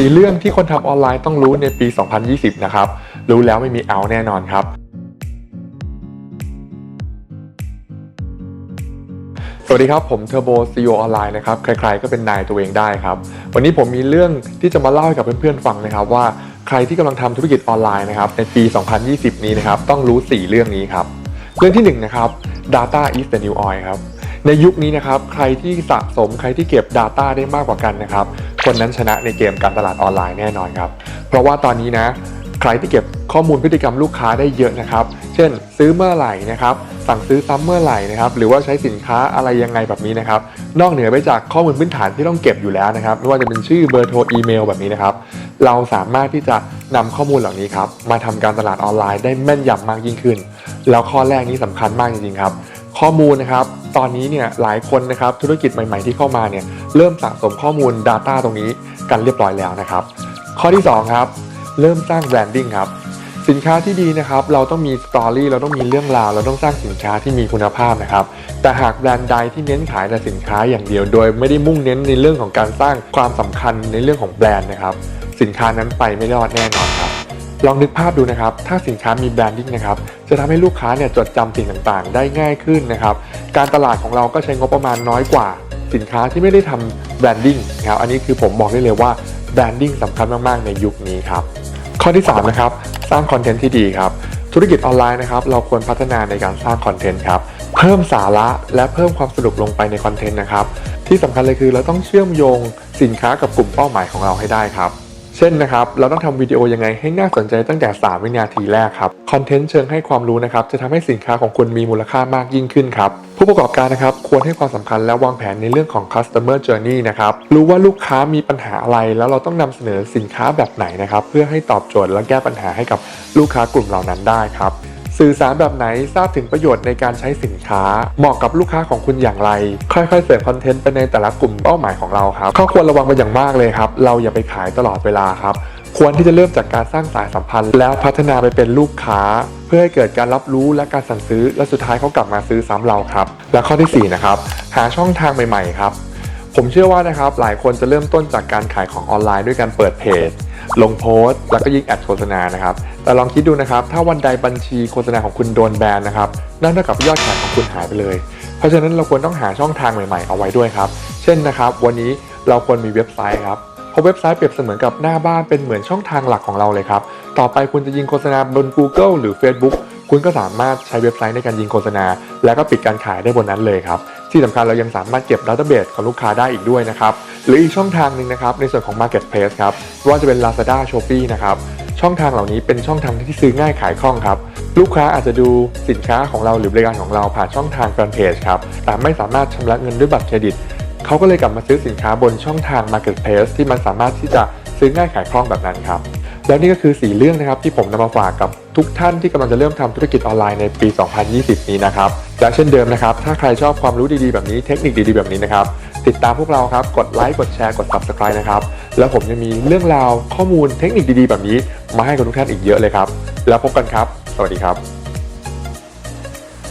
สี่เรื่องที่คนทำออนไลน์ต้องรู้ในปี 2020 นะครับ รู้แล้วไม่มีเอาแน่นอนครับ สวัสดีครับ ผมเทอร์โบซีออนไลน์นะครับ ใครๆก็เป็นนายตัวเองได้ครับ วันนี้ผมมีเรื่องที่จะมาเล่าให้กับเพื่อนๆฟังนะครับว่าใครที่กำลังทำธุรกิจออนไลน์นะครับในปี 2020 นี้นะครับต้องรู้ 4 เรื่องนี้ครับ เรื่องที่1นะครับ data is the new oil ครับในยุคนี้นะครับใครที่สะสมใครที่เก็บ Data ได้มากกว่ากันนะครับ คนนั้นชนะในเกมการตลาดออนไลน์แน่นอนครับ เพราะว่าตอนนี้นะใครที่เก็บข้อมูลพฤติกรรมลูกค้าได้เยอะนะครับ เช่น ซื้อเมื่อไหร่นะครับ สั่งซื้อซ้ำเมื่อไหร่นะครับ หรือว่าใช้สินค้าอะไรยังไงแบบนี้นะครับ นอกเหนือไปจากข้อมูลพื้นฐานที่ต้องเก็บอยู่แล้วนะครับ ไม่ว่าจะเป็นชื่อเบอร์โทรอีเมลแบบนี้นะครับ เราสามารถที่จะนำข้อมูลเหล่านี้ครับ มาทำการตลาดออนไลน์ได้แม่นยำมากยิ่งขึ้น แล้วข้อแรกนี้สำคัญมากจริงๆครับ ข้อมูลนะครับ ตอนนี้เนี่ยหลายคนนะครับธุรกิจใหม่ๆที่เข้ามาเนี่ยเริ่มสะสมข้อมูล Data ตรงนี้กันเรียบร้อยแล้วนะครับ ข้อที่ 2 ครับ เริ่มสร้างแบรนดิ้งครับสินค้าที่ดีนะครับเราต้องมีสตอรี่เราต้องมีเรื่องราว เราต้องสร้างสินค้าที่มีคุณภาพนะครับ แต่หากแบรนด์ใดที่เน้นขายแต่สินค้าอย่างเดียว โดยไม่ได้มุ่งเน้นในเรื่องของการสร้างความสำคัญในเรื่องของแบรนด์นะครับ สินค้านั้นไปไม่รอดแน่นอนครับ ลองนึกภาพดูนะครับ ถ้าสินค้ามีแบรนดิ้งนะครับ จะทำให้ลูกค้าเนี่ยจดจำสิ่งต่างๆ ได้ง่ายขึ้นนะครับ การตลาดของเราก็ใช้งบประมาณน้อยกว่า สินค้าที่ไม่ได้ทำแบรนดิ้งนะครับ อันนี้คือผมบอกได้เลยว่าแบรนดิ้งสำคัญมาก ๆ ในยุคนี้ครับ ข้อที่3นะครับ สร้างคอนเทนต์ที่ดีครับ ธุรกิจออนไลน์นะครับ เราควรพัฒนาในการสร้างคอนเทนต์ครับ เพิ่มสาระและเพิ่มความสนุกลงไปในคอนเทนต์นะครับ ที่สำคัญเลยคือเราต้องเชื่อมโยงสินค้ากับกลุ่มเป้าหมายของเราให้ได้ครับ เช่นนะครับเราต้องทำวิดีโอยังไงให้น่าสนใจตั้งแต่ 3 วินาทีแรกครับคอนเทนต์เชิงให้ความรู้นะครับจะทำให้สินค้าของคุณมีมูลค่ามากยิ่งขึ้นครับผู้ประกอบการนะครับควรให้ความสำคัญและวางแผนในเรื่องของ customer journey นะครับรู้ว่าลูกค้ามีปัญหาอะไร แล้วเราต้องนำเสนอสินค้าแบบไหนนะครับเพื่อให้ตอบโจทย์และแก้ปัญหาให้กับลูกค้ากลุ่มเหล่านั้นได้ครับ สื่อสารแบบไหนทราบถึงประโยชน์ในการใช้สินค้า เหมาะกับลูกค้าของคุณอย่างไร ค่อยๆเสริมคอนเทนต์ไปในแต่ละกลุ่มเป้าหมายของเราครับข้อควรระวังเป็นอย่างมากเลยครับ เราอย่าไปขายตลอดเวลาครับ ควรที่จะเริ่มจากการสร้างสายสัมพันธ์ แล้วพัฒนาไปเป็นลูกค้า เพื่อให้เกิดการรับรู้และการสั่งซื้อ และสุดท้ายเขากลับมาซื้อซ้ำเราครับ และข้อทีสี่4นะครับหาช่องทางใหม่ๆครับ ผมเชื่อว่านะครับหลายคนจะเริ่มต้นจากการขายของออนไลน์ด้วยการเปิดเพจ ลงโพสต์ แล้วก็ยิงแอดโฆษณานะครับ แต่ลองคิดดูนะครับ ถ้าวันใดบัญชีโฆษณาของคุณโดนแบนนะครับนั่นเท่ากับยอดขายของคุณหายไปเลย เพราะฉะนั้นเราควรต้องหาช่องทางใหม่ๆเอาไว้ด้วยครับ เช่นนะครับ วันนี้เราควรมีเว็บไซต์ครับเพราะเว็บไซต์เปรียบเสมือนกับหน้าบ้านเป็นเหมือนช่องทางหลักของเราเลยครับต่อไปคุณจะยิงโฆษณาบน Google หรือ Facebook คุณก็สามารถใช้เว็บไซต์ในการยิงโฆษณา แล้วก็ปิดการขายได้บนนั้นเลยครับ ที่สำคัญเรายังสามารถเก็บดัตเตอร์เบสของลูกค้าได้อีกด้วยนะครับ หรืออีกช่องทางหนึ่งนะครับในส่วนของ Marketplace ครับว่าจะเป็น Lazada Shopee นะครับช่องทางเหล่านี้เป็นช่องทางที่ซื้อง่ายขายคล่องครับ ลูกค้าอาจจะดูสินค้าของเราหรือบริการของเราผ่านช่องทางแฟนเพจครับแต่ไม่สามารถชำระเงินด้วยบัตรเครดิตเขาก็เลยกลับมาซื้อสินค้าบนช่องทาง Marketplace ที่มันสามารถที่จะซื้อง่ายขายคล่องแบบนั้นครับแล้วนี่ก็คือ 4 เรื่องนะครับที่ผมนำมาฝากกับทุกท่านที่กำลังจะเริ่มทำธุรกิจออนไลน์ในปี 2020 นี้นะครับ และเช่นเดิมนะครับ ถ้าใครชอบความรู้ดีๆแบบนี้ เทคนิคดีๆแบบนี้นะครับ ติดตามพวกเราครับ กดไลค์ กดแชร์ กด Subscribe นะครับ แล้วผมยังมีเรื่องราวข้อมูลเทคนิคดีๆ แบบนี้ มาให้กับทุกท่านอีกเยอะเลยครับ แล้วพบกันครับ สวัสดีครับ